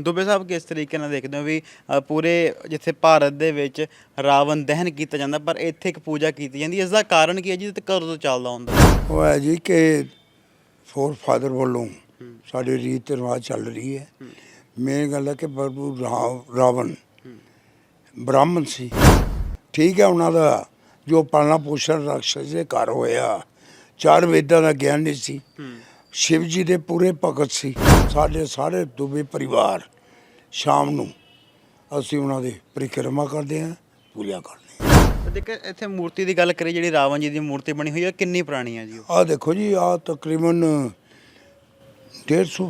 ਦੁਬੇ ਸਾਹਿਬ ਕਿਸ ਤਰੀਕੇ ਨਾਲ ਦੇਖਦੇ ਹੋ ਵੀ ਅ, ਪੂਰੇ ਜਿੱਥੇ ਭਾਰਤ ਦੇ ਵਿੱਚ ਰਾਵਣ ਦਹਨ ਕੀਤਾ ਜਾਂਦਾ ਪਰ ਇੱਥੇ ਇੱਕ ਪੂਜਾ ਕੀਤੀ ਜਾਂਦੀ ਹੈ। ਇਸ ਦਾ ਕਾਰਨ ਕੀ ਹੈ ਜੀ? ਤੇ ਕਦੋਂ ਤੋਂ ਚੱਲਦਾ ਹੁੰਦਾ? ਉਹ ਹੈ ਜੀ ਕਿ ਫੋਰ ਫਾਦਰ ਵੱਲੋਂ ਸਾਡੀ ਰੀਤ ਰਿਵਾਜ ਚੱਲ ਰਹੀ ਹੈ। ਮੇਨ ਗੱਲ ਹੈ ਕਿ ਪ੍ਰਭੂ ਰਾ- ਰਾਵਣ ਬ੍ਰਾਹਮਣ ਸੀ। ਠੀਕ ਹੈ ਉਹਨਾਂ ਦਾ ਜੋ ਪਾਲਣਾ ਪੋਸ਼ਣ ਰਾਖਸ਼ ਦੇ ਘਰ ਹੋਇਆ ਚਾਰ ਵੇਦਾਂ ਦਾ ਗਿਆਨ ਨਹੀਂ ਸੀ। ਸ਼ਿਵ ਜੀ ਦੇ ਪੂਰੇ ਭਗਤ ਸੀ ਸਾਡੇ ਸਾਰੇ ਦੁਬੇ ਪਰਿਵਾਰ ਸ਼ਾਮ ਨੂੰ ਅਸੀਂ ਉਹਨਾਂ ਦੇ ਪਰਿਕਰਮਾ ਕਰਦੇ ਹਾਂ ਪੂਜਾ ਕਰਦੇ ਹਾਂ। ਦੇਖੋ ਇੱਥੇ ਮੂਰਤੀ ਦੀ ਗੱਲ ਕਰੀ ਜਿਹੜੀ ਰਾਵਣ ਜੀ ਦੀ ਮੂਰਤੀ ਬਣੀ ਹੋਈ ਹੈ ਕਿੰਨੀ ਪੁਰਾਣੀ ਹੈ ਜੀ ਆਹ ਦੇਖੋ ਜੀ ਆ ਤਕਰੀਬਨ 150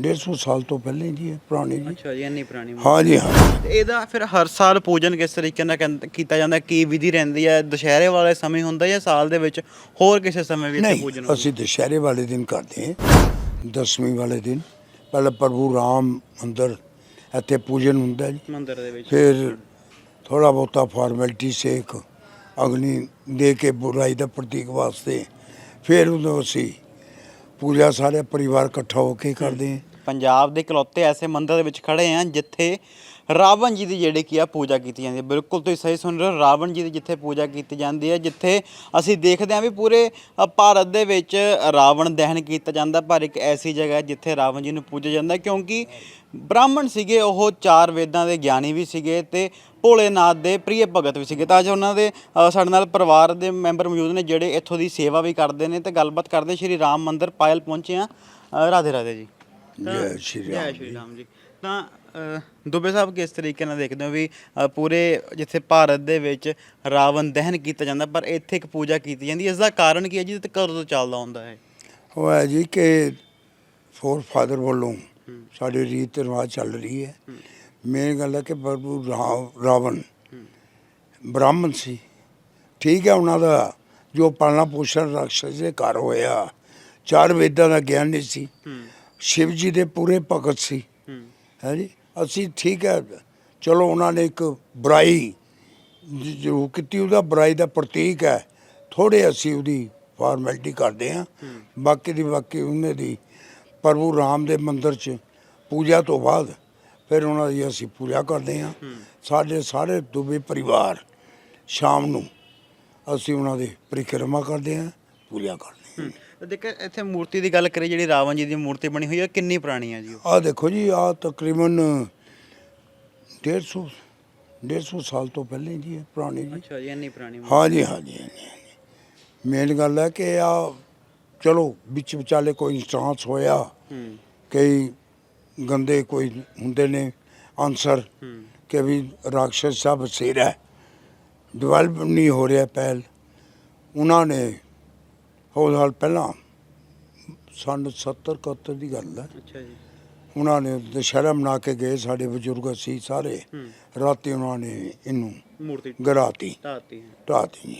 150 ਸਾਲ ਤੋਂ ਪਹਿਲੇ ਜੀ ਇਹ ਪੁਰਾਣੀ ਜੀ। ਅੱਛਾ ਜੀ ਇੰਨੀ ਪੁਰਾਣੀ ਹਾਂ ਜੀ ਹਾਂ। ਤੇ ਇਹਦਾ ਫਿਰ ਹਰ ਸਾਲ ਪੂਜਨ ਕਿਸ ਤਰੀਕੇ ਨਾਲ ਕਨ- ਕੀਤਾ ਜਾਂਦਾ? ਕੀ ਵਿਧੀ ਰਹਿੰਦੀ ਹੈ? ਦੁਸ਼ਹਿਰੇ ਵਾਲੇ ਸਮੇਂ ਹੁੰਦਾ ਜਾਂ ਸਾਲ ਦੇ ਵਿੱਚ ਹੋਰ ਕਿਸੇ ਸਮੇਂ ਵੀ ਇੱਥੇ ਨਹੀਂ ਪੂਜਨ ਹੁੰਦਾ? ਅਸੀਂ ਦੁਸ਼ਹਿਰੇ ਵਾਲੇ ਦਿਨ ਕਰਦੇ ਹਾਂ। ਦਸਵੀਂ ਵਾਲੇ ਦਿਨ। ਪਹਿਲਾਂ ਪ੍ਰਭੂ ਰਾਮ ਅੰਦਰ ਇੱਥੇ ਪੂਜਨ ਹੁੰਦਾ ਜੀ। ਮੰਦਿਰ ਦੇ ਵਿੱਚ। ਫਿਰ ਥੋੜਾ ਬਹੁਤਾ ਫਾਰਮੈਲਿਟੀ ਸੇ ਇੱਕ ਅਗਨੀ ਦੇ ਕੇ ਬੁਰਾਈ ਦਾ ਪ੍ਰਤੀਕ ਵਾਸਤੇ। ਫਿਰ ਉਦੋਂ ਅਸੀਂ ਪੂਜਾ ਸਾਰੇ ਪਰਿਵਾਰ ਇਕੱਠਾ ਹੋ ਕੇ ਕਰਦੇ ਹਾਂ ਪੰਜਾਬ ਦੇ ਇਕਲੌਤੇ ਐਸੇ ਮੰਦਿਰ ਦੇ ਵਿੱਚ ਖੜੇ ਆ ਜਿੱਥੇ ਰਾਵਣ ਜੀ ਦੀ ਜਿਹੜੀ ਕੀ ਆ ਪੂਜਾ ਕੀਤੀ ਜਾਂਦੀ ਹੈ। ਬਿਲਕੁਲ ਤੁਸੀਂ ਸਹੀ ਸੁਣ ਰਹੇ ਹੋ ਰਾਵਣ ਜੀ ਦੀ ਜਿੱਥੇ ਪੂਜਾ ਕੀਤੀ ਜਾਂਦੀ ਹੈ ਜਿੱਥੇ ਅਸੀਂ ਦੇਖਦੇ ਹਾਂ ਵੀ ਪੂਰੇ ਅ, ਭਾਰਤ ਦੇ ਵਿੱਚ ਰਾਵਣ ਦਹਨ ਕੀਤਾ ਜਾਂਦਾ ਪਰ ਇੱਕ ਐਸੀ ਜਗ੍ਹਾ ਹੈ ਜਿੱਥੇ ਰਾਵਣ ਜੀ ਨੂੰ ਪੂਜਿਆ ਜਾਂਦਾ ਹੈ ਕਿਉਂਕਿ ਬ੍ਰਾਹਮਣ ਸੀਗੇ ਉਹ ਚਾਰ ਵੇਦਾਂ ਦੇ ਗਿਆਨੀ ਵੀ ਸੀਗੇ ਤੇ ਭੋਲੇਨਾਥ ਦੇ ਪ੍ਰਿਯ ਭਗਤ ਵੀ ਸੀਗੇ। ਤਾਂ ਅੱਜ ਉਹਨਾਂ ਦੇ ਅ, ਸਾਡੇ ਨਾਲ ਪਰਿਵਾਰ ਦੇ ਮੈਂਬਰ ਮੌਜੂਦ ਨੇ ਜਿਹੜੇ ਇੱਥੋਂ ਦੀ ਸੇਵਾ ਵੀ ਕਰਦੇ ਨੇ ਤੇ ਗੱਲਬਾਤ ਕਰਦੇ ਸ਼੍ਰੀ ਰਾਮ ਮੰਦਿਰ ਪਾਇਲ ਪਹੁੰਚੇ ਆ। ਰਾਧੇ ਰਾਧੇ ਜੀ। ਤਾਂ- ਜੈ ਸ਼੍ਰੀ ਰਾਮ ਜੈ। ਸ਼੍ਰੀ ਰਾਮ ਜੀ। ਤਾਂ ਅ, ਦੁਬੇ ਸਾਹਿਬ ਕਿਸ ਤਰੀਕੇ ਨਾਲ ਦੇਖਦੇ ਹੋ ਵੀ ਅ, ਪੂਰੇ ਜਿੱਥੇ ਭਾਰਤ ਦੇ ਵਿੱਚ ਰਾਵਣ ਦਹਨ ਕੀਤਾ ਜਾਂਦਾ ਪਰ ਇੱਥੇ ਇੱਕ ਪੂਜਾ ਕੀਤੀ ਜਾਂਦੀ ਹੈ। ਇਸ ਦਾ ਕਾਰਨ ਕੀ ਹੈ ਜੀ? ਤੇ ਕਦੋਂ ਤੋਂ ਚੱਲਦਾ ਹੁੰਦਾ ਹੈ। ਉਹ ਹੈ ਜੀ ਕਿ ਫੋਰ ਫਾਦਰ ਵੱਲੋਂ ਸਾਡੀ ਰੀਤ ਰਿਵਾਜ ਚੱਲ ਰਹੀ ਹੈ। ਮੇਨ ਗੱਲ ਹੈ ਕਿ ਪ੍ਰਭੂ ਰਾ- ਰਾਵਣ ਬ੍ਰਾਹਮਣ ਸੀ। ਠੀਕ ਹੈ ਉਹਨਾਂ ਦਾ ਜੋ ਪਾਲਣਾ ਪੋਸ਼ਣ ਰਾਖਸ਼ ਦੇ ਘਰ ਹੋਇਆ ਚਾਰ ਵੇਦਾਂ ਦਾ ਗਿਆਨ ਨਹੀਂ ਸੀ। ਸ਼ਿਵ ਜੀ ਦੇ ਪੂਰੇ ਭਗਤ ਸੀ। ਹੈ ਜੀ ਅਸੀਂ ਠੀਕ ਹੈ। ਚਲੋ ਉਹਨਾਂ ਨੇ ਇੱਕ ਬੁਰਾਈ ਜ- ਜੋ ਕੀਤੀ, ਉਹਦਾ ਬੁਰਾਈ ਦਾ ਪ੍ਰਤੀਕ ਹੈ। ਥੋੜੇ ਅਸੀਂ ਉਹਦੀ ਫਾਰਮੈਲਿਟੀ ਕਰਦੇ ਹਾਂ। ਬਾਕੀ ਦੀ ਬਾਕੀ ਉਹਨੇ ਦੀ। ਪ੍ਰਭੂ ਰਾਮ ਦੇ ਮੰਦਿਰ 'ਚ ਪੂਜਾ ਤੋਂ ਬਾਅਦ ਫਿਰ ਉਹਨਾਂ ਦੀ ਅਸੀਂ ਪੂਜਾ ਕਰਦੇ ਹਾਂ। ਸਾਡੇ ਸਾਰੇ ਦੁਬੇ ਪਰਿਵਾਰ ਸ਼ਾਮ ਨੂੰ ਅਸੀਂ ਉਹਨਾਂ ਦੇ ਪਰਿਕਰਮਾ ਕਰਦੇ ਹਾਂ, ਪੂਜਾ ਕਰਦੇ ਹਾਂ। ਤੇ ਦੇਖੋ ਇੱਥੇ ਮੂਰਤੀ ਦੀ ਗੱਲ ਕਰੀ ਜਿਹੜੀ ਰਾਵਣ ਜੀ ਦੀ ਮੂਰਤੀ ਬਣੀ ਹੋਈ ਹੈ ਕਿੰਨੀ ਪੁਰਾਣੀ ਹੈ ਜੀ ਉਹ? ਆਹ ਦੇਖੋ ਜੀ ਆ ਤਕਰੀਬਨ 150 150 ਸਾਲ ਤੋਂ ਪਹਿਲੇ ਜੀ ਇਹ ਪੁਰਾਣੀ ਜੀ। ਅੱਛਾ ਜੀ ਇੰਨੀ ਪੁਰਾਣੀ ਹਾਂ ਜੀ ਹਾਂ ਜੀ ਮੇਨ ਗੱਲ ਹੈ ਕਿ ਆ ਚਲੋ ਵਿੱਚ ਵਿਚਾਲੇ ਕੋਈ ਇੰਸਟਾਂਸ ਹੋਇਆ ਹੂੰ। ਕਈ ਗੰਦੇ ਕੋਈ ਹੁੰਦੇ ਨੇ ਆਨਸਰ ਹੂੰ। ਕਿ ਵੀ ਰਾਖਸ਼ ਸਭ ਸਿਰ ਹੈ ਡਿਵੈਲਪ ਨਹੀਂ ਹੋ ਰਿਹਾ ਪਹਿਲ। ਉਹਨਾਂ ਨੇ ਹੋ ਸਾਲ ਪਹਿਲਾਂ ਸਨ 70 71 ਦੀ ਗੱਲ ਹੈ। ਅੱਛਾ ਜੀ। ਉਹਨਾਂ ਨੇ ਦੁਸ਼ਹਿਰਾ ਮਨਾ ਕੇ ਗਏ ਸਾਡੇ ਬਜ਼ੁਰਗ ਸੀ ਸਾਰੇ। ਰਾਤੀ ਉਹਨਾਂ ਨੇ ਇਹਨੂੰ ਮੂਰਤੀ ਗਰਾਤੀ। ਢਾਤੀ ਢਾਤੀ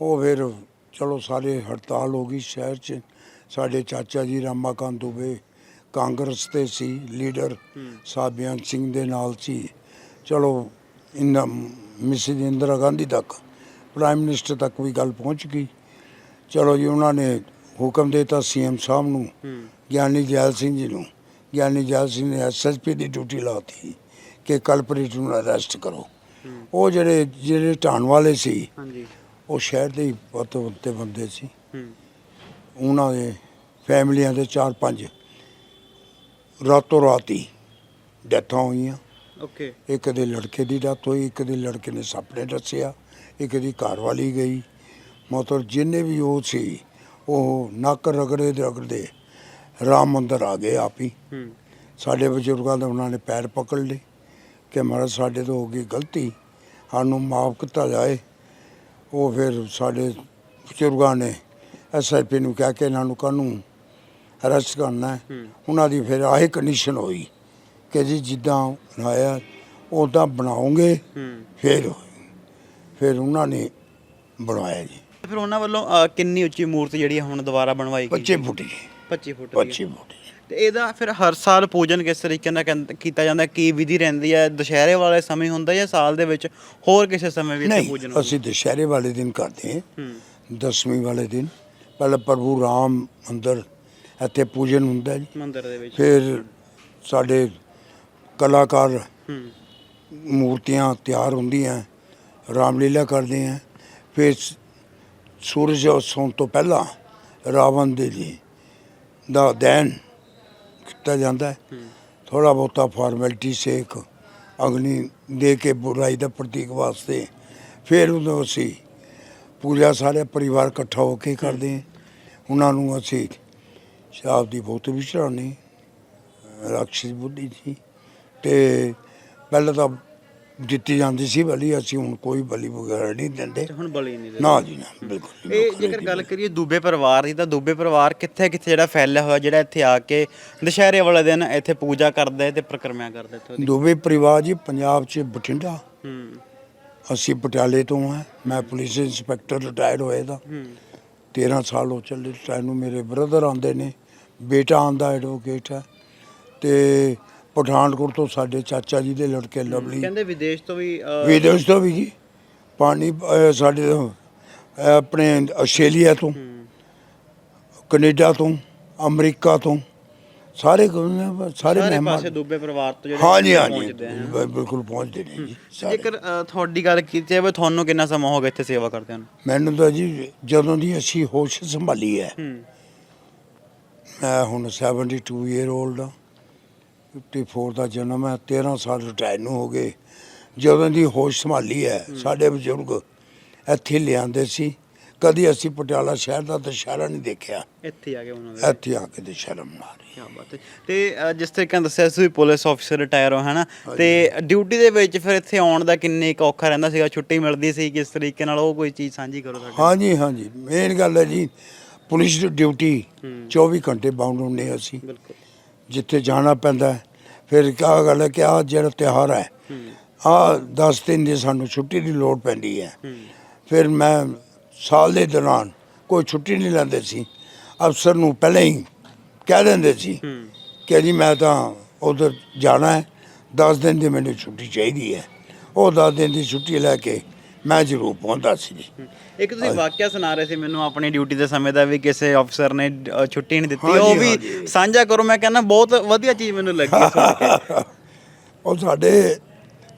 ਉਹ ਫਿਰ ਚਲੋ ਸਾਰੇ ਹੜਤਾਲ ਹੋ ਗਈ ਸ਼ਹਿਰ 'ਚ। ਸਾਡੇ ਚਾਚਾ ਜੀ ਰਾਮਾਕਾਂਤ ਦੁਬੇ ਕਾਂਗਰਸ ਤੇ ਸੀ ਲੀਡਰ ਸਾਬਿਆਨ ਸਿੰਘ ਦੇ ਨਾਲ ਸੀ। ਚਲੋ ਇਨ ਮਿਸਿਸ ਇੰਦਰਾ ਗਾਂਧੀ ਤੱਕ ਪ੍ਰਾਈਮ ਮਿਨਿਸਟਰ ਤੱਕ ਵੀ ਗੱਲ ਪਹੁੰਚ ਗਈ। ਚਲੋ ਜੀ ਉਹਨਾਂ ਨੇ ਹੁਕਮ ਦਿੱਤਾ ਸੀਐਮ ਸਾਹਿਬ ਨੂੰ ਗਿਆਨੀ ਜੈਲ ਸਿੰਘ ਜੀ ਨੂੰ। ਗਿਆਨੀ ਜੈਲ ਸਿੰਘ ਨੇ ਐਸਐਸਪੀ ਦੀ ਡਿਊਟੀ ਲਾਤੀ ਕਿ ਕਲਪਰੇਟ ਨੂੰ ਅਰੈਸਟ ਕਰੋ। ਉਹ ਜਿਹੜੇ ਜਿਹੜੇ ਢਾਣ ਵਾਲੇ ਸੀ ਹਾਂਜੀ। ਉਹ ਸ਼ਹਿਰ ਦੇ ਹੀ ਬਹੁਤ ਉੱਤੇ ਬੰਦੇ ਸੀ। ਉਹਨਾਂ ਦੇ ਫੈਮਲੀਆਂ ਦੇ ਚਾਰ ਪੰਜ ਰਾਤੋਂ ਰਾਤੀ ਡੈਥਾਂ ਹੋਈਆਂ। ਓਕੇ। ਇੱਕ ਦੇ ਲੜਕੇ ਦੀ ਡੈਥ ਹੋਈ ਇੱਕ ਦੇ ਲੜਕੇ ਨੇ ਸੁਪਨੇ ਦੱਸਿਆ ਇੱਕ ਦੀ ਘਰ ਵਾਲੀ ਗਈ। ਮਤਲਬ ਜਿੰਨੇ ਵੀ ਉਹ ਸੀ ਉਹ ਨੱਕ ਰਗੜੇ ਦੇ ਰਗੜਦੇ ਰਾਮ ਮੰਦਰ ਆ ਗਏ ਆਪ ਹੀ। ਸਾਡੇ ਬਜ਼ੁਰਗਾਂ ਦੇ ਉਹਨਾਂ ਨੇ ਪੈਰ ਪਕੜ ਲਏ ਕਿ ਮਹਾਰਾਜ ਸਾਡੇ ਤੋਂ ਹੋ ਗਈ ਗਲਤੀ ਸਾਨੂੰ ਮਾਫ ਕੀਤਾ ਜਾਏ। ਉਹ ਫਿਰ ਸਾਡੇ ਬਜ਼ੁਰਗਾਂ ਨੇ ਐਸਆਈਪੀ ਨੂੰ ਕਿਹਾ ਕਿ ਇਹਨਾਂ ਨੂੰ ਕਾਹਨੂੰ ਅਰੈਸਟ ਕਰਨਾ ਉਹਨਾਂ ਦੀ ਫਿਰ ਆਹੀ ਕੰਡੀਸ਼ਨ ਹੋਈ ਕਿ ਜੀ ਜਿੱਦਾਂ ਬਣਾਇਆ ਉਦਾਂ ਬਣਾਓਗੇ ਹੂੰ। ਫਿਰ। ਫਿਰ ਉਹਨਾਂ ਨੇ ਬਣਾਇਆ ਜੀ। ਫਿਰ ਉਹਨਾਂ ਵੱਲੋਂ ਅ, ਕਿੰਨੀ ਉੱਚੀ ਮੂਰਤੀ ਜਿਹੜੀ ਹੈ ਹੁਣ ਦੁਬਾਰਾ ਬਣਵਾਈ ਗਈ? 25 ਫੁੱਟ ਜੀ 25 ਫੁੱਟ ਦੀ ਹੈ। 25 ਫੁੱਟ ਜੀ। ਤੇ ਇਹਦਾ ਫਿਰ ਹਰ ਸਾਲ ਪੂਜਨ ਕਿਸ ਤਰੀਕੇ ਨਾਲ ਕਨ- ਕੀਤਾ ਜਾਂਦਾ? ਕੀ ਵਿਧੀ ਰਹਿੰਦੀ ਹੈ ਦੁਸ਼ਹਿਰੇ ਵਾਲੇ ਸਮੇਂ ਹੁੰਦਾ ਜਾਂ ਸਾਲ ਦੇ ਵਿੱਚ ਹੋਰ ਕਿਸੇ ਸਮੇਂ ਵੀ ਇੱਥੇ ਨਹੀਂ ਪੂਜਨ ਹੁੰਦਾ? ਅਸੀਂ ਦੁਸ਼ਹਿਰੇ ਵਾਲੇ ਦਿਨ ਕਰਦੇ ਹਾਂ। ਹੂੰ। ਦਸਵੀਂ ਵਾਲੇ ਦਿਨ। ਪਹਿਲਾਂ ਪ੍ਰਭੂ ਰਾਮ ਅੰਦਰ ਇੱਥੇ ਪੂਜਨ ਹੁੰਦਾ ਜੀ। ਮੰਦਿਰ ਦੇ ਵਿੱਚ। ਫਿਰ ਸਾਡੇ ਕਲਾਕਾਰ ਹੂੰ। ਮੂਰਤੀਆਂ ਤਿਆਰ ਹੁੰਦੀਆਂ। ਰਾਮਲੀਲਾ ਕਰਦੇ ਆ ਫਿਰ ਸ- ਸੂਰਜ ਉਸੋਂ ਤੋਂ ਪਹਿਲਾਂ ਰਾਵਣ ਦੇ ਜੀ ਦਾ ਦੈਨ ਕੀਤਾ ਜਾਂਦਾ ਹੈ। ਥੋੜਾ ਬਹੁਤਾ ਫਾਰਮੈਲਿਟੀ ਸੇਕ ਅਗਨੀ ਦੇ ਕੇ ਬੁਰਾਈ ਦਾ ਪ੍ਰਤੀਕ ਵਾਸਤੇ ਫਿਰ ਉਦੋਂ ਅਸੀਂ ਪੂਜਾ ਸਾਰੇ ਪਰਿਵਾਰ ਇਕੱਠਾ ਹੋ ਕੇ ਕਰਦੇ ਹਾਂ। ਉਹਨਾਂ ਨੂੰ ਅਸੀਂ ਸ਼ਾਬ ਦੀ ਬਹੁਤ ਵੀ ਚੜਾਉਂਦੇ ਰਾਖਸ਼ ਬੁੱਧੀ ਸੀ ਤੇ ਪਹਿਲਾਂ ਤਾਂ ਦਿੱਤੀ ਜਾਂਦੀ ਸੀ ਬਲੀ ਅਸੀਂ ਹੁਣ ਕੋਈ ਬਲੀ ਵਗੈਰਾ ਨਹੀਂ ਦਿੰਦੇ। ਹੁਣ ਬਲੀ ਨਹੀਂ ਨਾ ਜੀ ਨਾ ਬਿਲਕੁਲ ਇਹ ਜੇਕਰ ਗੱਲ ਕਰੀਏ ਦੂਬੇ ਪਰਿਵਾਰ ਦੀ ਤਾਂ ਦੂਬੇ ਪਰਿਵਾਰ ਕਿੱਥੇ ਕਿੱਥੇ ਜਿਹੜਾ ਫੈਲਿਆ ਹੋਇਆ ਜਿਹੜਾ ਇੱਥੇ ਆ ਕੇ ਦੁਸ਼ਹਿਰੇ ਵਾਲੇ ਦਿਨ ਇੱਥੇ ਪੂਜਾ ਕਰਦਾ ਹੈ ਤੇ ਪ੍ਰਕਰਮਿਆ ਕਰਦਾ ਇੱਥੋਂ ਦੀ। ਦੋਵੇਂ ਪਰਿਵਾਰ ਜੀ ਪੰਜਾਬ 'ਚ ਬਠਿੰਡਾ। ਹੂੰ। ਅਸੀਂ ਪਟਿਆਲੇ ਤੋਂ ਹਾਂ ਮੈਂ ਪੁਲਿਸ ਇੰਸਪੈਕਟਰ ਰਿਟਾਇਰ ਹੋਏ ਦਾ। ਹੂੰ। 13 ਸਾਲ ਹੋ ਚੱਲੇ ਰਿਟਾਇਰ ਨੂੰ ਮੇਰੇ ਬ੍ਰਦਰ ਆਉਂਦੇ ਨੇ ਬੇਟਾ ਆਂਦਾ ਐਡਵੋਕੇਟ ਹੈ। ਤੇ ਪਠਾਨਕੋਟ ਤੋਂ ਸਾਡੇ ਚਾਚਾ ਜੀ ਦੇ ਲੜਕੇ ਲਵਲੀ। ਕਹਿੰਦੇ ਵਿਦੇਸ਼ ਤੋਂ ਵੀ ਅਹ, ਵਿਦੇਸ਼ ਤੋਂ ਵੀ ਜੀ। ਪਾਣੀ ਅਹ, ਸਾਡੇ ਤੋਂ, ਅਹ, ਆਪਣੇ ਆਸਟ੍ਰੇਲੀਆ ਤੋਂ ਹੂੰ, ਕੈਨੇਡਾ ਤੋਂ ਅਮਰੀਕਾ ਤੋਂ ਸਾਰੇ ਗ- ਸਾਰੇ ਸਾਰੇ ਮਹਿਮਾਨ ਦੂਬੇ ਪਰਿਵਾਰ ਤੋਂ ਜਿਹੜੇ ਹਾਂਜੀ ਹਾਂਜੀ ਪਹੁੰਚਦੇ ਆ ਬ- ਬਿਲਕੁਲ ਪਹੁੰਚਦੇ ਨੇ ਜੀ ਸਾਰੇ। ਜੇਕਰ ਤੁਹਾਡੀ ਗੱਲ ਕੀਤੀ ਜਾਵੇ ਤੁਹਾਨੂੰ ਕਿੰਨਾ ਸਮਾਂ ਹੋ ਗਿਆ ਇੱਥੇ ਸੇਵਾ ਕਰਦੇ ਹਨ ਮੈਨੂੰ ਤਾਂ ਜੀ ਜਦੋਂ ਦੀ ਅਸੀਂ ਹੋਸ਼ ਸੰਭਾਲੀ ਹੈ ਹੂੰ। ਮੈਂ ਹੁਣ 72 ਈਅਰ 올ਡ ਹਾਂ। 54 ਦਾ ਜਨਮ ਹੈ 13 ਸਾਲ ਰਿਟਾਇਰ ਨੂੰ ਹੋ ਗਏ। ਜਦੋਂ ਦੀ ਹੋਸ਼ ਸੰਭਾਲੀ ਹੈ ਸਾਡੇ ਬਜ਼ੁਰਗ ਇੱਥੇ ਲਿਆਂਦੇ ਸੀ। ਕਦੀ ਅਸੀਂ ਪਟਿਆਲਾ ਸ਼ਹਿਰ ਦਾ ਦੁਸ਼ਹਿਰਾ ਨਹੀਂ ਦੇਖਿਆ। ਇੱਥੇ ਆ ਕੇ ਉਹਨਾਂ ਦੇ। ਇੱਥੇ ਆ ਕੇ ਦੁਸ਼ਹਿਰਾ ਮਨਾ ਰਹੇ। ਕੀ ਬਾਤ ਹੈ। ਤੇ ਜਿਸ ਤਰੀਕੇ ਨਾਲ ਦੱਸਿਆ ਸੀ ਪੁਲਿਸ ਆਫੀਸਰ ਰਿਟਾਇਰ ਹੋ ਹਨਾ? ਤੇ ਡਿਊਟੀ ਦੇ ਵਿੱਚ ਫਿਰ ਇੱਥੇ ਆਉਣ ਦਾ ਕਿੰਨੇ ਕੁ ਔਖਾ ਰਹਿੰਦਾ ਸੀਗਾ? ਛੁੱਟੀ ਮਿਲਦੀ ਸੀ ਕਿਸ ਤਰੀਕੇ ਨਾਲ? ਉਹ ਕੋਈ ਚੀਜ਼ ਸਾਂਝੀ ਕਰੋ ਸਾਡੇ ਹਾਂਜੀ ਹਾਂਜੀ। ਮੇਨ ਗੱਲ ਹੈ ਜੀ ਪੁਲਿਸ ਦੀ ਡਿਊਟੀ ਹੂੰ। 24 ਘੰਟੇ ਬਾਉਂਡ ਹੁੰਦੇ ਅਸੀਂ। ਬਿਲਕੁਲ। ਜਿੱਥੇ ਜਾਣਾ ਪੈਂਦਾ ਫਿਰ ਕਿਆ ਗੱਲ ਹੈ ਕਿ ਆ ਜਿਹੜਾ ਤਿਉਹਾਰ ਹੈ ਹੂੰ ਆ 10 ਦਿਨ ਦੀ ਸਾਨੂੰ ਛੁੱਟੀ ਦੀ ਲੋੜ ਪੈਂਦੀ ਹੈ। ਫਿਰ ਮੈਂ ਸਾਲ ਦੇ ਦੌਰਾਨ ਕੋਈ ਛੁੱਟੀ ਨਹੀਂ ਲੈਂਦੇ ਸੀ। ਅਫਸਰ ਨੂੰ ਪਹਿਲਾਂ ਹੀ ਕਹਿ ਦਿੰਦੇ ਸੀ ਕਿ ਜੀ ਮੈਂ ਤਾਂ ਉਧਰ ਜਾਣਾ ਹੈ 10 ਦਿਨ ਦੀ ਮੈਨੂੰ ਛੁੱਟੀ ਚਾਹੀਦੀ ਹੈ। ਉਹ 10 ਦਿਨ ਦੀ ਛੁੱਟੀ ਲੈ ਕੇ ਮੈਂ ਜ਼ਰੂਰ ਪਹੁੰਚਦਾ ਸੀ ਜੀ। ਇੱਕ ਤੁਸੀਂ ਵਾਕਿਆ ਸੁਣਾ ਰਹੇ ਸੀ ਮੈਨੂੰ ਆਪਣੀ ਡਿਊਟੀ ਦੇ ਸਮੇਂ ਦਾ ਵੀ ਕਿਸੇ ਅਫਸਰ ਨੇ ਛੁੱਟੀ ਨਹੀਂ ਦਿੱਤੀ। ਉਹ ਵੀ। ਸਾਂਝਾ ਕਰੋ ਮੈਂ ਕਹਿੰਦਾ ਬਹੁਤ ਵਧੀਆ ਚੀਜ਼ ਮੈਨੂੰ ਲੱਗੀ ਇਹ ਸੁਣ ਕੇ। ਉਹ ਸਾਡੇ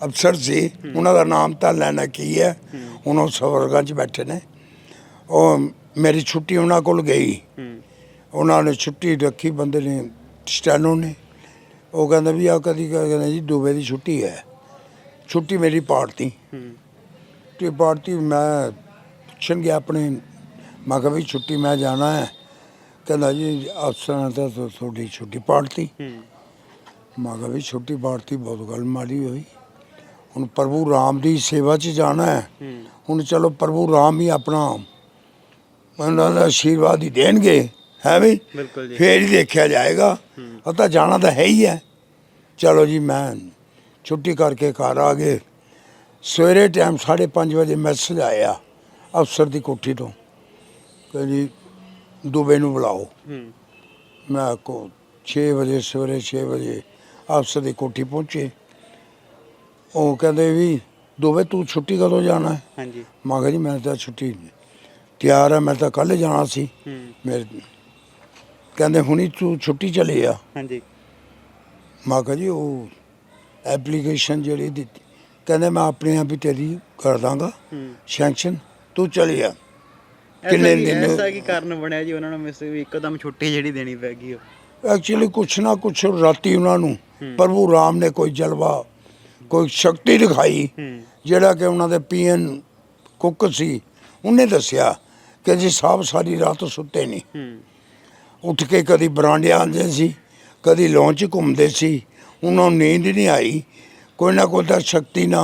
ਅਫਸਰ ਸੀ ਉਹਨਾਂ ਦਾ ਨਾਮ ਤਾਂ ਲੈਣਾ ਕੀ ਹੈ? ਹੁਣ ਉਹ ਸਵਰਗਾਂ 'ਚ ਬੈਠੇ ਨੇ। ਉਹ ਮੇਰੀ ਛੁੱਟੀ ਉਹਨਾਂ ਕੋਲ ਗਈ। ਹੂੰ ਉਹਨਾਂ ਨੇ ਛੁੱਟੀ ਰੱਖੀ ਬੰਦੇ ਨੇ ਸਟੈਨੋ ਨੇ। ਉਹ ਕਹਿੰਦਾ ਵੀ ਆ ਕਦੀ ਕਹਿੰਦਾ ਜੀ ਦੂਬੇ ਦੀ ਛੁੱਟੀ ਹੈ। ਛੁੱਟੀ ਮੇਰੀ ਪਾੜਤੀ। ਹੂੰ ਤੇ ਪਾੜਤੀ ਮੈਂ ਪੁੱਛਣ ਗਿਆ ਆਪਣੇ ਮੈਂ ਕਿਹਾ ਵੀ ਛੁੱਟੀ ਮੈਂ ਜਾਣਾ ਹੈ। ਕਹਿੰਦਾ ਜੀ ਅਫਸਰਾਂ ਤਾਂ ਤੁ- ਤੁਹਾਡੀ ਛੁੱਟੀ ਪਾੜਤੀ। ਮੈਂ ਕਿਹਾ ਵੀ ਛੁੱਟੀ ਪਾੜਤੀ ਬਹੁਤ ਗੱਲ ਮਾੜੀ ਹੋਈ। ਹੁਣ ਪ੍ਰਭੂ ਰਾਮ ਦੀ ਸੇਵਾ 'ਚ ਜਾਣਾ ਹੈ। ਹੁਣ ਚਲੋ ਪ੍ਰਭੂ ਰਾਮ ਹੀ ਆਪਣਾ ਉਹਨਾਂ ਦਾ ਆਸ਼ੀਰਵਾਦ ਹੀ ਦੇਣਗੇ ਹੈ ਵੀ? ਬਿਲਕੁਲ ਜੀ। ਫੇਰ ਹੀ ਦੇਖਿਆ ਜਾਏਗਾ। ਉਹ ਤਾਂ ਜਾਣਾ ਤਾਂ ਹੈ ਹੀ ਹੈ। ਚਲੋ ਜੀ ਮੈਂ ਛੁੱਟੀ ਕਰਕੇ ਘਰ ਆ ਗਏ। ਸਵੇਰੇ ਟਾਈਮ 5:30 ਵਜੇ ਮੈਸੇਜ ਆਇਆ ਅਫਸਰ ਦੀ ਕੋਠੀ ਤੋਂ ਕਿ ਜੀ ਦੁਬੇ ਨੂੰ ਬੁਲਾਓ। ਹੂੰ। ਮੈਂ ਕੋ 6 ਵਜੇ ਸਵੇਰੇ 6 ਵਜੇ ਅਫਸਰ ਦੀ ਕੋਠੀ ਪਹੁੰਚੇ। ਉਹ ਕਹਿੰਦੇ ਵੀ ਦੁਬੇ ਤੂੰ ਛੁੱਟੀ ਕਦੋਂ ਜਾਣਾ? ਹੈ ਹਾਂਜੀ। ਮੈਂ ਕਿਹਾ ਜੀ ਮੈਂ ਤਾਂ ਛੁੱਟੀ ਤਿਆਰ ਹੈ ਮੈਂ ਤਾਂ ਕੱਲ ਜਾਣਾ ਸੀ। ਹੂੰ। ਮੇਰੇ ਕਹਿੰਦੇ ਹੁਣੀ ਤੂੰ ਛੁੱਟੀ ਚਲੀ ਆ? ਹਾਂਜੀ। ਮੈਂ ਕਿਹਾ ਜੀ ਉਹ ਐਪਲੀਕੇਸ਼ਨ ਜਿਹੜੀ ਦਿੱਤੀ ਕਹਿੰਦੇ ਮੈਂ ਆਪਣੇ ਆਪ ਹੀ ਤੇਰੀ ਕਰ ਦਾਂਗਾ। ਸੈਂਕਸ਼ਨ ਤੂੰ ਚਲੀ ਆ ਕਿੰਨੇ ਦਿਨ ਐਸਾ ਕੀ ਕਾਰਨ ਬਣਿਆ ਜੀ ਉਹਨਾਂ ਨੂੰ ਮਿਸ ਵੀ ਇੱਕਦਮ ਛੁੱਟੀ ਜਿਹੜੀ ਦੇਣੀ ਪੈ ਗਈ ਉਹ? ਐਕਚੁਅਲੀ ਕੁਛ ਨਾ ਕੁਛ ਰਾਤੀ ਉਹਨਾਂ ਨੂੰ। ਪ੍ਰਭੂ ਰਾਮ ਨੇ ਕੋਈ ਜਲਵਾ ਕੋਈ ਸ਼ਕਤੀ ਦਿਖਾਈ ਜਿਹੜਾ ਕਿ ਉਹਨਾਂ ਦੇ ਪੀਐਨ ਕੁੱਕ ਸੀ ਉਹਨੇ ਦੱਸਿਆ ਕਿ ਜੀ ਸਾਹਿਬ ਸਾਰੀ ਰਾਤ ਸੁੱਤੇ ਨਹੀਂ ਉੱਠ ਕੇ ਕਦੀ ਬਰਾਂਡੇ ਆਉਂਦੇ ਸੀ ਕਦੀ ਲੌਂਚ ਘੁੰਮਦੇ ਸੀ ਉਹਨਾਂ ਨੂੰ ਨੀਂਦ ਨਹੀਂ ਆਈ। ਕੋਈ ਨਾ ਕੋਈ ਤਾਂ ਸ਼ਕਤੀ ਨਾ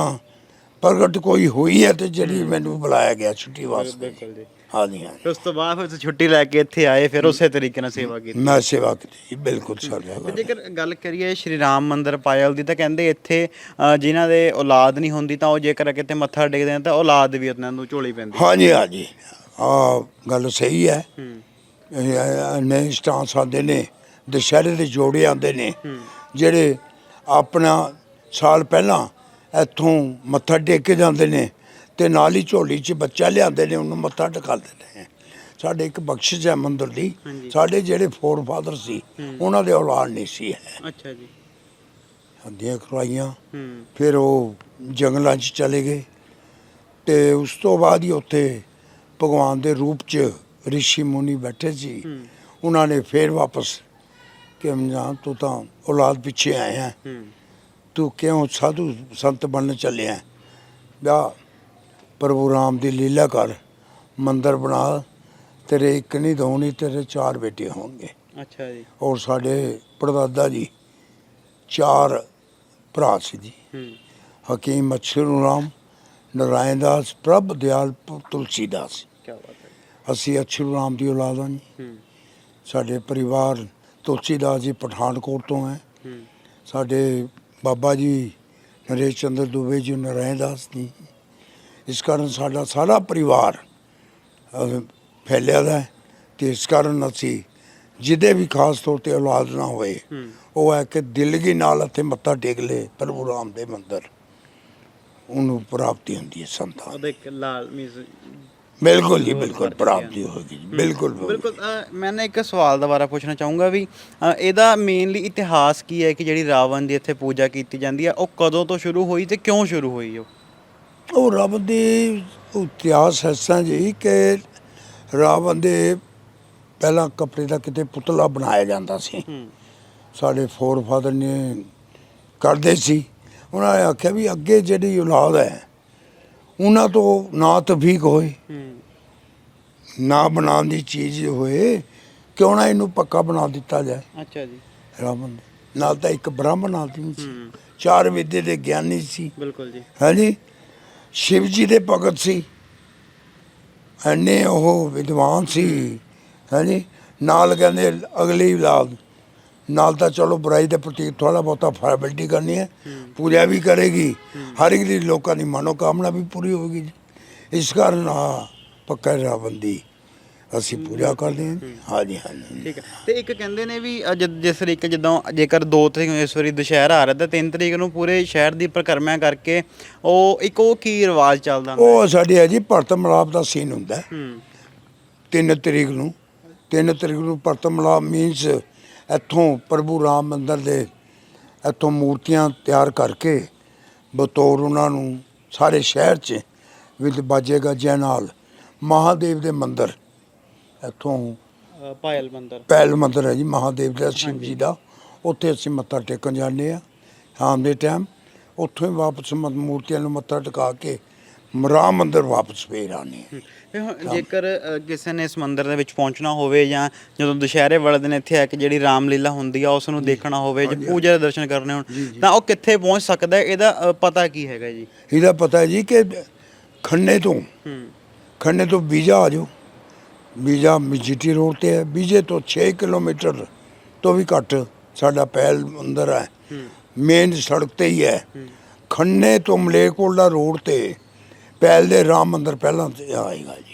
ਪ੍ਰਗਟ ਕੋਈ ਹੋਈ ਹੈ ਤੇ ਜਿਹੜੀ ਮੈਨੂੰ ਬੁਲਾਇਆ ਗਿਆ ਛੁੱਟੀ ਵਾਸਤੇ। ਬਿਲਕੁਲ ਜੀ। ਹਾਂਜੀ ਹਾਂ ਫਿਰ ਉਸ ਤੋਂ ਬਾਅਦ ਫਿਰ ਤੁਸੀਂ ਛੁੱਟੀ ਲੈ ਕੇ ਇੱਥੇ ਆਏ ਫਿਰ ਉਸੇ ਤਰੀਕੇ ਨਾਲ ਸੇਵਾ ਕੀਤੀ। ਮੈਂ ਸੇਵਾ ਕੀਤੀ ਜੀ, ਬਿਲਕੁਲ ਸਰ ਤੇ ਜੇਕਰ ਗੱਲ ਕਰੀਏ ਸ਼੍ਰੀ ਰਾਮ ਮੰਦਿਰ ਪਾਇਲ ਦੀ ਤਾਂ ਕਹਿੰਦੇ ਇੱਥੇ ਅ, ਜਿਨ੍ਹਾਂ ਦੇ ਔਲਾਦ ਨਹੀਂ ਹੁੰਦੀ ਤਾਂ ਉਹ ਜੇਕਰ ਕਿਤੇ ਮੱਥਾ ਟੇਕਦੇ ਨੇ ਤਾਂ ਔਲਾਦ ਵੀ ਉਹਨਾਂ ਨੂੰ ਝੋਲੀ ਪੈਂਦੀ। ਹਾਂਜੀ ਹਾਂਜੀ। ਆ ਗੱਲ ਸਹੀ ਹੈ। ਹੂੰ। ਨੇ ਸਟਾਂਸ ਆਉਂਦੇ ਨੇ ਦੁਸ਼ਹਿਰੇ ਦੇ ਜੋੜੇ ਆਉਂਦੇ ਨੇ ਜਿਹੜੇ ਆਪਣਾ ਸਾਲ ਪਹਿਲਾਂ ਇੱਥੋਂ ਮੱਥਾ ਟੇਕ ਕੇ ਜਾਂਦੇ ਨੇ ਤੇ ਨਾਲ ਹੀ ਝੋਲੀ 'ਚ ਬੱਚਾ ਲਿਆਉਂਦੇ ਨੇ ਉਹਨੂੰ ਮੱਥਾ ਟਿਕਾਉਂਦੇ ਨੇ। ਸਾਡੇ ਇੱਕ ਬਖਸ਼ਿਸ਼ ਹੈ ਮੰਦਰ ਦੀ। ਸਾਡੇ ਜਿਹੜੇ ਫੋਰ ਫਾਦਰ ਸੀ। ਉਹਨਾਂ ਦੇ ਔਲਾਦ ਨਹੀਂ ਸੀ ਹੈ ਅੱਛਾ ਜੀ। ਹੱਦੀਆਂ ਕਰਵਾਈਆਂ ਫਿਰ ਉਹ ਜੰਗਲਾਂ 'ਚ ਚਲੇ ਗਏ। ਤੇ ਉਸ ਤੋਂ ਬਾਅਦ ਹੀ ਉੱਥੇ ਭਗਵਾਨ ਦੇ ਰੂਪ 'ਚ ਰਿਸ਼ੀ ਮੁਨੀ ਬੈਠੇ ਸੀ। ਉਹਨਾਂ ਨੇ ਫੇਰ ਵਾਪਸ ਕਿ ਅਮਜਾਨ ਤੂੰ ਤਾਂ ਔਲਾਦ ਪਿੱਛੇ ਆਇਆ। ਹੂੰ। ਤੂੰ ਕਿਉਂ ਸਾਧੂ ਸੰਤ ਬਣਨ ਚੱਲਿਆ? ਜਾ ਪ੍ਰਭੂ ਰਾਮ ਦੀ ਲੀਲਾ ਕਰ ਮੰਦਰ ਬਣਾ ਤੇਰੇ ਇੱਕ ਨਹੀਂ ਦੋ ਨਹੀਂ ਤੇਰੇ ਚਾਰ ਬੇਟੇ ਹੋਣਗੇ। ਅੱਛਾ ਜੀ। ਔਰ ਸਾਡੇ ਪੜਦਾਦਾ ਜੀ ਚਾਰ ਭਰਾ ਸੀ ਜੀ। ਹਕੀਮ ਅਛਰੂ ਰਾਮ ਨਰਾਇਣ ਦਾਸ ਪ੍ਰਭ ਦਿਆਲ ਪ- ਤੁਲਸੀਦਾਸ ਕੀ ਬਾਤ ਹੈ ਅਸੀਂ ਅਛਰੂ ਰਾਮ ਦੀ ਔਲਾਦ ਹਾਂ ਜੀ। ਸਾਡੇ ਪਰਿਵਾਰ ਤੁਲਸੀਦਾਸ ਜੀ ਪਠਾਨਕੋਟ ਤੋਂ ਹੈ। ਹੂੰ। ਸਾਡੇ ਬਾਬਾ ਜੀ ਨਰੇਸ਼ ਚੰਦਰ ਦੁਬੇ ਜੀ ਨਰਾਇਣ ਦਾਸ ਜੀ। ਇਸ ਕਾਰਨ ਸਾਡਾ ਸਾਰਾ ਪਰਿਵਾਰ ਫੈਲਿਆ ਦਾ ਤੇ ਇਸ ਕਾਰਨ ਅਸੀਂ ਜਿਹਦੇ ਵੀ ਖਾਸ ਤੌਰ ਤੇ ਔਲਾਦ ਨਾ ਹੋਏ ਉਹ ਹੈ ਕਿ ਦਿਲਗੀ ਨਾਲ ਇੱਥੇ ਮੱਥਾ ਟੇਕ ਲੇ ਪ੍ਰਭੂ ਰਾਮ ਦੇ ਮੰਦਰ। ਉਹਨੂੰ ਪ੍ਰਾਪਤੀ ਹੁੰਦੀ ਹੈ ਸੰਤਾਨ ਉਹਦੇ ਲਾਲ ਮੀਜ਼ ਬਿਲਕੁਲ ਜੀ ਬਿਲਕੁਲ ਪ੍ਰਾਪਤੀ ਹੋਏਗੀ ਜੀ ਬਿਲਕੁਲ ਬਿਲਕੁਲ ਅ, ਮੈਂ ਨਾ ਇੱਕ ਸਵਾਲ ਦੁਬਾਰਾ ਪੁੱਛਣਾ ਚਾਹੂੰਗਾ ਵੀ ਅ, ਇਹਦਾ ਮੇਨਲੀ ਇਤਿਹਾਸ ਕੀ ਹੈ ਕਿ ਜਿਹੜੀ ਰਾਵਣ ਦੀ ਇੱਥੇ ਪੂਜਾ ਕੀਤੀ ਜਾਂਦੀ ਹੈ ਉਹ ਕਦੋਂ ਤੋਂ ਸ਼ੁਰੂ ਹੋਈ ਤੇ ਕਿਉਂ ਸ਼ੁਰੂ ਹੋਈ ਉਹ? ਉਹ ਰੱਬ ਦੀ ਇਤਿਹਾਸ ਐਸਾ ਜੀ ਕਿ ਰਾਵਣ ਦੇ ਪਹਿਲਾਂ ਕੱਪੜੇ ਦਾ ਕਿਤੇ ਪੁਤਲਾ ਬਣਾਇਆ ਜਾਂਦਾ ਸੀ। ਸਾਡੇ ਫੋਰ ਫਾਦਰ ਨੇ ਕਰਦੇ ਸੀ। ਉਹਨਾਂ ਨੇ ਆਖਿਆ ਵੀ ਅੱਗੇ ਜਿਹੜੀ ਔਲਾਦ ਹੈ ਉਹਨਾਂ ਤੋਂ ਨਾ ਤਫੀਕ ਹੋਏ ਨਾ ਬਣਾਉਣ ਦੀ ਚੀਜ਼ ਹੋਏ ਕਿਉਂ ਨਾ ਇਹਨੂੰ ਪੱਕਾ ਬਣਾ ਦਿੱਤਾ ਜਾਏ। ਅੱਛਾ ਜੀ। ਰਾਵਣ। ਨਾਲ ਤਾਂ ਇੱਕ ਬ੍ਰਾਹਮਣ ਆਦਮੀ ਸੀ। ਚਾਰ ਵਿਦਿਆ ਦੇ ਗਿਆਨੀ ਸੀ। ਬਿਲਕੁਲ ਜੀ। ਹਾਂਜੀ? ਸ਼ਿਵ ਜੀ ਦੇ ਭਗਤ ਸੀ। ਐਨੇ ਉਹ ਵਿਦਵਾਨ ਸੀ। ਹਾਂਜੀ? ਨਾਲ ਕਹਿੰਦੇ ਅਗਲੀ ਔਲਾਦ ਨਾਲ ਤਾਂ ਚਲੋ ਬੁਰਾਈ ਦੇ ਪ੍ਰਤੀ ਥੋੜਾ ਬਹੁਤਾ ਫਾਇਬਿਲਿਟੀ ਕਰਨੀ ਹੈ। ਪੂਜਾ ਵੀ ਕਰੇਗੀ। ਹਰ ਇੱਕ ਦੀ ਲੋਕਾਂ ਦੀ ਮਨੋਕਾਮਨਾ ਵੀ ਪੂਰੀ ਹੋਵੇਗੀ ਇਸ ਕਾਰਨ ਆ ਪੱਕਾ ਰਾਵਣ ਦੀ ਅਸੀਂ ਪੂਜਾ ਕਰਦੇ ਹਾਂ। ਜੀ। ਹਾਂਜੀ ਹਾਂਜੀ। ਠੀਕ ਹੈ। ਤੇ ਇੱਕ ਕਹਿੰਦੇ ਨੇ ਵੀ ਅ, ਜਦ- ਜਿਸ ਤਰੀਕੇ ਜਦੋਂ ਜੇਕਰ 2 ਤਰੀਕ ਨੂੰ ਇਸ ਵਾਰੀ ਦੁਸ਼ਹਿਰਾ ਆ ਰਿਹਾ ਤਾਂ 3 ਤਰੀਕ ਨੂੰ ਪੂਰੇ ਸ਼ਹਿਰ ਦੀ ਪਰਿਕਰਮਾ ਕਰਕੇ ਉਹ ਇੱਕ ਉਹ ਕੀ ਰਿਵਾਜ ਚੱਲਦਾ ਉਹ ਸਾਡੇ ਹੈ ਜੀ ਭਰਤ ਮਲਾਪ ਦਾ ਸੀਨ ਹੁੰਦਾ। ਹੈ। ਹੂੰ ਤਿੰਨ ਤਰੀਕ ਨੂੰ ਤਿੰਨ ਤਰੀਕ ਨੂੰ ਪਰਤਮਲਾ ਮੀਨਸ ਇੱਥੋਂ ਪ੍ਰਭੂ ਰਾਮ ਮੰਦਰ ਦੇ ਇੱਥੋਂ ਮੂਰਤੀਆਂ ਤਿਆਰ ਕਰਕੇ ਬਤੌਰ ਉਹਨਾਂ ਨੂੰ ਸਾਰੇ ਸ਼ਹਿਰ 'ਚ ਵਿਦ ਬਾਜੇ ਗਾਜਿਆਂ ਨਾਲ ਮਹਾਦੇਵ ਦੇ ਮੰਦਰ ਇੱਥੋਂ ਪਾਇਲ ਮੰਦਰ। ਪਹਿਲ ਮੰਦਰ ਹੈ ਜੀ ਮਹਾਦੇਵ ਦਾ ਸ਼ਿਵ ਜੀ ਦਾ। ਉੱਥੇ ਅਸੀਂ ਮੱਥਾ ਟੇਕਣ ਜਾਂਦੇ ਆ ਸ਼ਾਮ ਦੇ ਟਾਈਮ ਉੱਥੋਂ ਹੀ ਵਾਪਸ ਮੂਰਤੀਆਂ ਨੂੰ ਮੱਥਾ ਟਿਕਾ ਕੇ ਰਾਮ ਮੰਦਰ ਵਾਪਸ ਫੇਰ ਆਨੇ ਆ। ਤੇ ਹੁਣ ਜੇਕਰ ਕਿਸੇ ਨੇ ਇਸ ਮੰਦਿਰ ਦੇ ਵਿੱਚ ਪਹੁੰਚਣਾ ਹੋਵੇ ਜਾਂ ਜਦੋਂ ਦੁਸ਼ਹਿਰੇ ਵਾਲੇ ਦਿਨ ਇੱਥੇ ਆ ਕੇ ਜਿਹੜੀ ਰਾਮਲੀਲਾ ਹੁੰਦੀ ਆ ਉਸ ਨੂੰ ਦੇਖਣਾ ਹੋਵੇ ਜਾਂ ਪੂਜਾ ਦੇ ਦਰਸ਼ਨ ਕਰਨੇ ਹੋਣ ਤਾਂ ਉਹ ਕਿੱਥੇ ਪਹੁੰਚ ਸਕਦਾ? ਇਹਦਾ ਪਤਾ ਕੀ ਹੈਗਾ ਜੀ? ਇਹਦਾ ਪਤਾ ਹੈ ਜੀ ਕਿ ਖੰਨੇ ਤੋਂ ਖੰਨੇ ਤੋਂ ਬੀਜਾ ਆ ਜਾਓ। ਬੀਜਾ ਜੀਟੀ ਰੋਡ ਤੇ ਹੈ। ਬੀਜੇ ਤੋਂ 6 ਕਿਲੋਮੀਟਰ ਤੋਂ ਵੀ ਘੱਟ ਸਾਡਾ ਪਹਿਲ ਮੰਦਰ ਹੈ। ਮੇਨ ਸੜਕ ਤੇ ਹੀ। ਹੈ। ਖੰਨੇ ਤੋਂ ਮਲੇਰਕੋਟਲਾ ਰੋਡ ਤੇ ਪਹਿਲ ਦੇ ਰਾਮ ਮੰਦਰ ਪਹਿਲਾਂ ਤੇ ਆਏਗਾ ਜੀ।